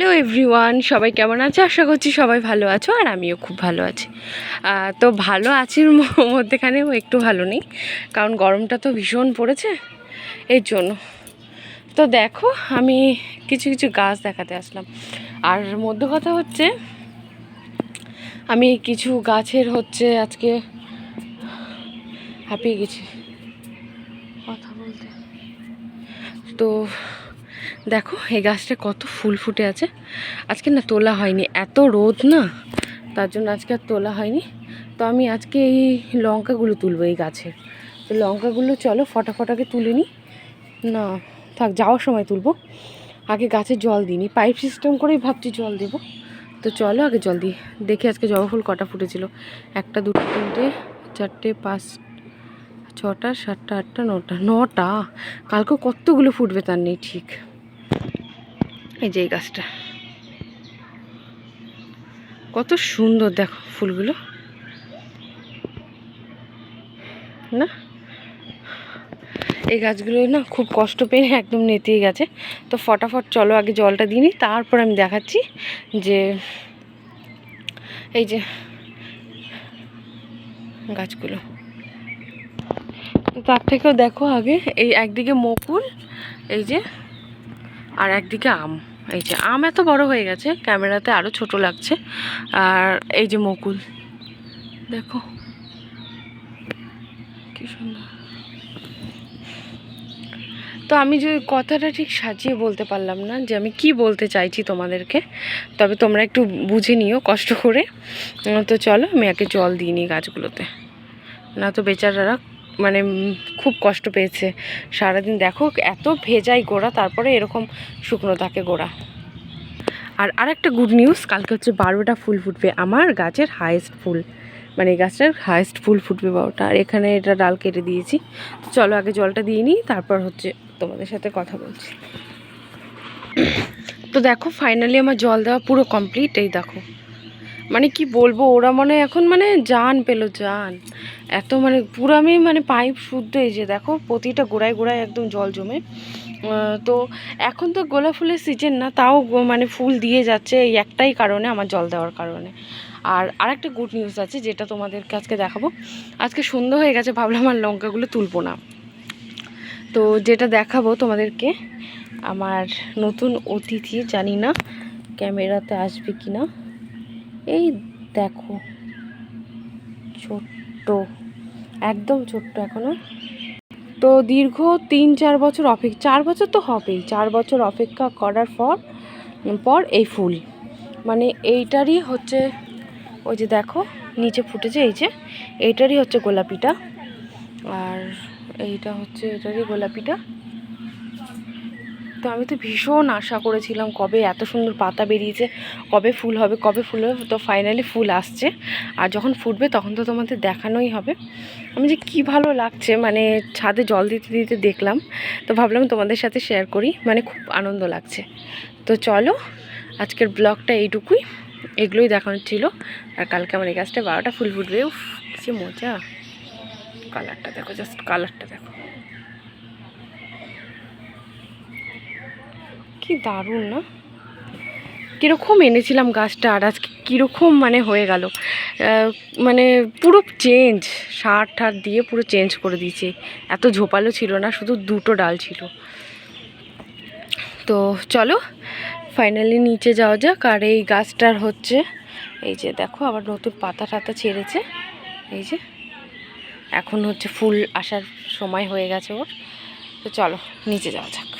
Hello everyone, সবাই কেমন আছে? আশা করছি সবাই ভালো আছো আর আমিও খুব ভালো আছি। তো ভালো আছির মধ্যেখানেও একটু ভালো নেই, কারণ গরমটা তো ভীষণ পড়েছে, এর জন্য। তো দেখো, আমি কিছু কিছু গাছ দেখাতে আসলাম। আর মধ্য কথা হচ্ছে, আমি কিছু গাছের হচ্ছে আজকে হাঁপিয়ে গেছি। কথা বলতে। তো দেখো এই গাছটা কত ফুল ফুটে আছে। আজকে না তোলা হয়নি, এত রোদ না, তার জন্য আজকে আর তোলা হয়নি। তো আমি আজকে এই লঙ্কাগুলো তুলবো এই গাছের। তো লঙ্কাগুলো চলো ফটাফটাকে তুলে নিই। না, থাক, যাওয়ার সময় তুলবো। আগে গাছে জল দিইনি পাইপ সিস্টেম করেই ভাবছি জল দেবো। তো চলো আগে জল দিই, দেখি আজকে জবা ফুল কটা ফুটেছিল। একটা, দুটো, তিনটে, চারটে, পাঁচ, ছটা, সাতটা, আটটা, নটা নটা। কালকে কতগুলো ফুটবে তার নেই ঠিক। এই যে এই গাছটা। কত সুন্দর দেখো ফুলগুলো। না? এই গাছগুলো না খুব কষ্ট পেয়ে একদম নেতিয়ে গেছে। তো ফটাফট চলো আগে জলটা দিয়ে নিই, তারপর আমি দেখাচ্ছি যে এই যে গাছগুলো। তার থেকেও দেখো আগে, এই একদিকে মকুল এই যে আর একদিকে আম। এই যে আম এত বড় হয়ে গেছে, ক্যামেরাতে আরও ছোট লাগছে। আর এই যে মকুল। দেখো। কি সুন্দর। তো আমি যে কথাটা ঠিক সাজিয়ে বলতে পারলাম না, যে আমি কি বলতে চাইছি তোমাদেরকে, তবে তোমরা একটু বুঝে নিও কষ্ট করে। তো চলো, আমি একে জল দিই নি গাছগুলোতে। না তো বেচারারা মানে খুব কষ্ট পেয়েছে। সারাদিন দেখো এত ভেজাই গোড়া, তারপরে এরকম শুকনো থাকে গোড়া। আর আরেকটা গুড নিউজ কালকে হচ্ছে বারোটা ফুল ফুটবে আমার গাছের হায়েস্ট ফুল। মানে গাছটার হায়েস্ট ফুল ফুটবে বারোটা। আর এখানে এটা ডাল কেটে দিয়েছি। তো চলো আগে জলটা দিয়ে নিই, তারপর হচ্ছে তোমাদের সাথে কথা বলছি। তো দেখো ফাইনালি আমার জল দেওয়া পুরো কমপ্লিট এই দেখো। মানে কি বলব, ওরা মনে এখন মানে জান পেল, জান। এত মানে পুরো আমি মানে পাইপ শুদ্ধ এই যে দেখো, প্রতিটা গোড়ায় গোড়ায় একদম জল জমে। তো এখন তো গোলাপ ফুলের সিজন না, তাও মানে ফুল দিয়ে যাচ্ছে এই একটাই কারণে, আমার জল দেওয়ার কারণে। আর আরেকটা গুড নিউজ আছে, যেটা তোমাদেরকে আজকে দেখাবো। আজকে সন্ধ্যা হয়ে গেছে, ভাবলাম আর লঙ্কাগুলো তুলবো না। তো যেটা দেখাবো তোমাদেরকে, আমার নতুন অতিথি, জানি না ক্যামেরাতে আসবে কি না দেখো, ছোট্ট, একদম ছোট্ট এখনও। তো দীর্ঘ তিন, চার বছর অপেক্ষা, চার বছর তো হবেই, চার বছর অপেক্ষা করার পর পর এই ফুল। মানে এইটারই হচ্ছে, ওই যে দেখো, নিচে ফুটেছে এই যে, এইটারই হচ্ছে গোলাপিটা। আর এইটা হচ্ছে, এটারই গোলাপিটা। তো আমি তো ভীষণ আশা করেছিলাম কবে এত সুন্দর পাতা বেরিয়েছে, কবে ফুল হবে, কবে ফুল হবে, তো ফাইনালি ফুল আসছে। আর যখন ফুটবে তখন তো তোমাদের দেখানোই হবে। আমি যে কি ভালো লাগছে মানে ছাদে জল দিতে দিতে দেখলাম, তো ভাবলাম তোমাদের সাথে শেয়ার করি মানে খুব আনন্দ লাগছে। তো চলো, আজকের ব্লগটা এইটুকুই। এগুলোই দেখানোর ছিল। আর কালকে আমার এই গাছটা বারোটা ফুল ফুটবে, উফ, কি মজা। কালারটা দেখো জাস্ট কালারটা দেখো। কি দারুণ, না? কীরকম এনেছিলাম গাছটা আর আজকে কীরকম মানে হয়ে গেল। মানে পুরো চেঞ্জ সার ঠার দিয়ে পুরো চেঞ্জ করে দিয়েছে। এত ঝোপালো ছিল না, শুধু দুটো ডাল ছিল। তো চলো ফাইনালি নিচে যাওয়া যাক। আর এই গাছটার হচ্ছে, এই যে দেখো, আবার নতুন পাতা টাতা ছেড়েছে। এই যে, এখন হচ্ছে ফুল আসার সময় হয়ে গেছে ওর। তো চলো, নিচে যাওয়া যাক।